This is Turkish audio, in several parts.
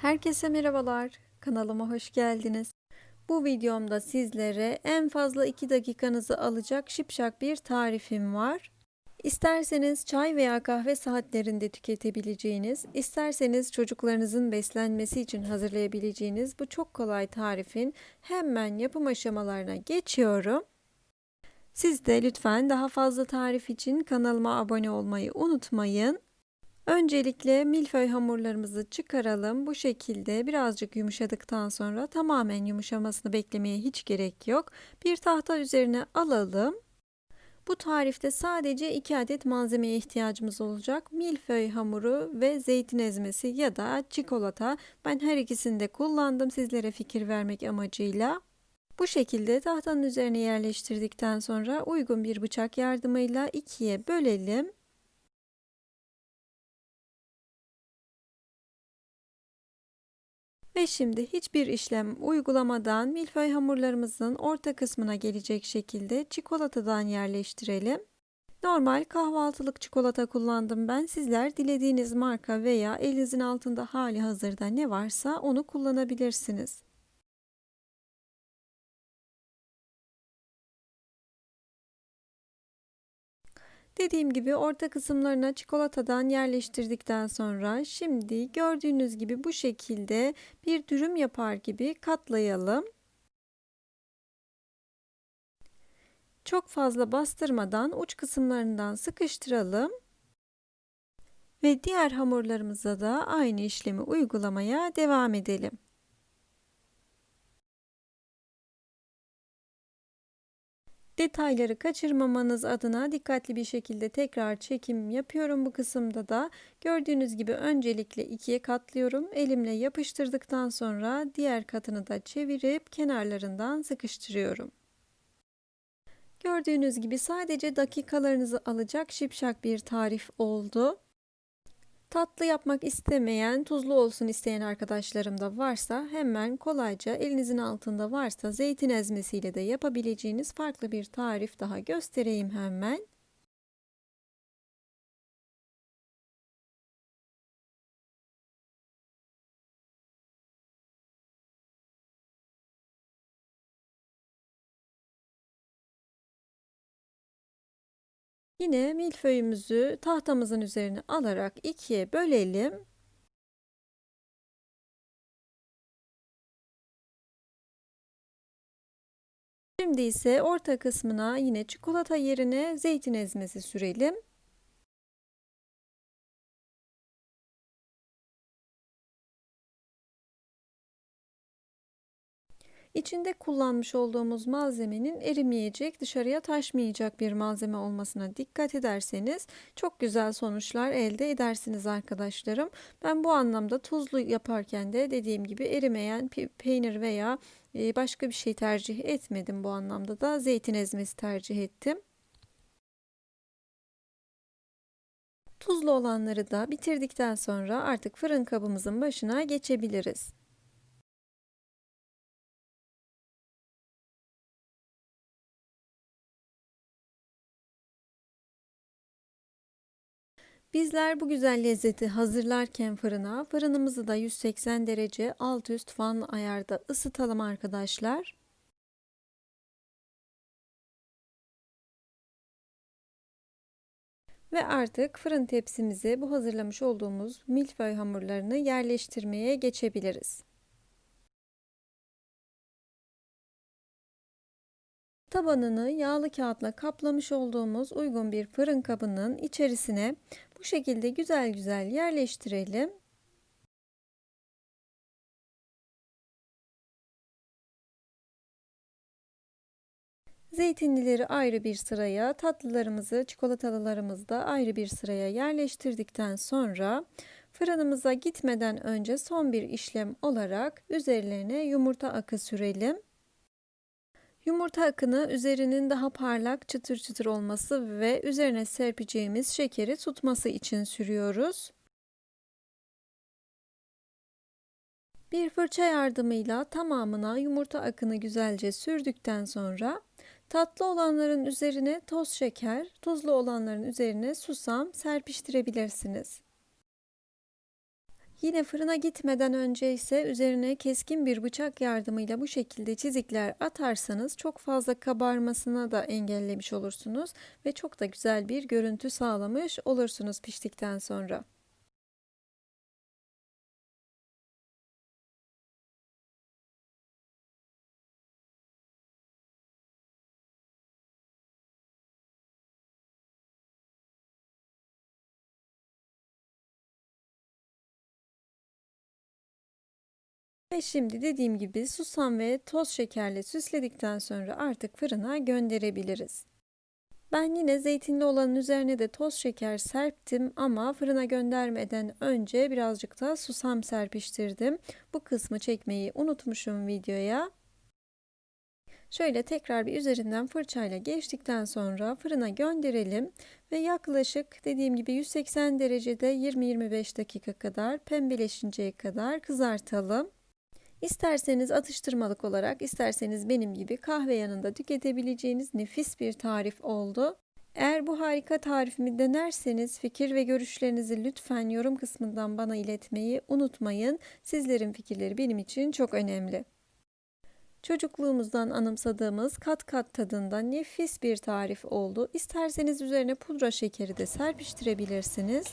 Herkese merhabalar. Kanalıma hoş geldiniz. Bu videomda sizlere en fazla 2 dakikanızı alacak şipşak bir tarifim var. İsterseniz çay veya kahve saatlerinde tüketebileceğiniz, isterseniz çocuklarınızın beslenmesi için hazırlayabileceğiniz bu çok kolay tarifin hemen yapım aşamalarına geçiyorum. Siz de lütfen daha fazla tarif için kanalıma abone olmayı unutmayın. Öncelikle milföy hamurlarımızı çıkaralım. Bu şekilde birazcık yumuşadıktan sonra tamamen yumuşamasını beklemeye hiç gerek yok. Bir tahta üzerine alalım. Bu tarifte sadece 2 adet malzemeye ihtiyacımız olacak. Milföy hamuru ve zeytin ezmesi ya da çikolata. Ben her ikisini de kullandım sizlere fikir vermek amacıyla. Bu şekilde tahtanın üzerine yerleştirdikten sonra uygun bir bıçak yardımıyla ikiye bölelim. Ve şimdi hiçbir işlem uygulamadan milföy hamurlarımızın orta kısmına gelecek şekilde çikolatadan yerleştirelim. Normal kahvaltılık çikolata kullandım ben. Sizler dilediğiniz marka veya elinizin altında hali hazırda ne varsa onu kullanabilirsiniz. Dediğim gibi orta kısımlarına çikolatadan yerleştirdikten sonra şimdi gördüğünüz gibi bu şekilde bir dürüm yapar gibi katlayalım. Çok fazla bastırmadan uç kısımlarından sıkıştıralım. Ve diğer hamurlarımıza da aynı işlemi uygulamaya devam edelim. Detayları kaçırmamanız adına dikkatli bir şekilde tekrar çekim yapıyorum bu kısımda da. Gördüğünüz gibi öncelikle ikiye katlıyorum. Elimle yapıştırdıktan sonra diğer katını da çevirip kenarlarından sıkıştırıyorum. Gördüğünüz gibi sadece dakikalarınızı alacak şipşak bir tarif oldu. Tatlı yapmak istemeyen, tuzlu olsun isteyen arkadaşlarım da varsa hemen kolayca elinizin altında varsa zeytin ezmesiyle de yapabileceğiniz farklı bir tarif daha göstereyim hemen. Yine milföyümüzü tahtamızın üzerine alarak ikiye bölelim. Şimdi ise orta kısmına yine çikolata yerine zeytin ezmesi sürelim. İçinde kullanmış olduğumuz malzemenin erimeyecek, dışarıya taşmayacak bir malzeme olmasına dikkat ederseniz çok güzel sonuçlar elde edersiniz arkadaşlarım. Ben bu anlamda tuzlu yaparken de dediğim gibi erimeyen peynir veya e, başka bir şey tercih etmedim bu anlamda da zeytin ezmesi tercih ettim. Tuzlu olanları da bitirdikten sonra artık fırın kabımızın başına geçebiliriz. Bizler bu güzel lezzeti hazırlarken fırına, fırınımızı da 180 derece alt üst fan ayarda ısıtalım arkadaşlar. Ve artık fırın tepsimize bu hazırlamış olduğumuz milföy hamurlarını yerleştirmeye geçebiliriz. Tabanını yağlı kağıtla kaplamış olduğumuz uygun bir fırın kabının içerisine bu şekilde güzel güzel yerleştirelim. Zeytinlileri ayrı bir sıraya, tatlılarımızı, çikolatalılarımızı da ayrı bir sıraya yerleştirdikten sonra fırınımıza gitmeden önce son bir işlem olarak üzerlerine yumurta akı sürelim. Yumurta akını üzerinin daha parlak çıtır çıtır olması ve üzerine serpeceğimiz şekeri tutması için sürüyoruz. Bir fırça yardımıyla tamamına yumurta akını güzelce sürdükten sonra tatlı olanların üzerine toz şeker, tuzlu olanların üzerine susam serpiştirebilirsiniz. Yine fırına gitmeden önce ise üzerine keskin bir bıçak yardımıyla bu şekilde çizikler atarsanız çok fazla kabarmasına da engellemiş olursunuz ve çok da güzel bir görüntü sağlamış olursunuz piştikten sonra. Ve şimdi dediğim gibi susam ve toz şekerle süsledikten sonra artık fırına gönderebiliriz. Ben yine zeytinli olanın üzerine de toz şeker serptim ama fırına göndermeden önce birazcık da susam serpiştirdim. Bu kısmı çekmeyi unutmuşum videoya. Şöyle tekrar bir üzerinden fırçayla geçtikten sonra fırına gönderelim ve yaklaşık dediğim gibi 180 derecede 20-25 dakika kadar pembeleşinceye kadar kızartalım. İsterseniz atıştırmalık olarak, isterseniz benim gibi kahve yanında tüketebileceğiniz nefis bir tarif oldu. Eğer bu harika tarifimi denerseniz fikir ve görüşlerinizi lütfen yorum kısmından bana iletmeyi unutmayın. Sizlerin fikirleri benim için çok önemli. Çocukluğumuzdan anımsadığımız kat kat tadında nefis bir tarif oldu. İsterseniz üzerine pudra şekeri de serpiştirebilirsiniz.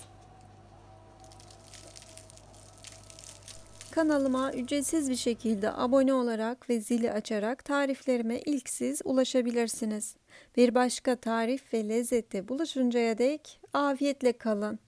Kanalıma ücretsiz bir şekilde abone olarak ve zili açarak tariflerime ilk siz ulaşabilirsiniz. Bir başka tarif ve lezzette buluşuncaya dek afiyetle kalın.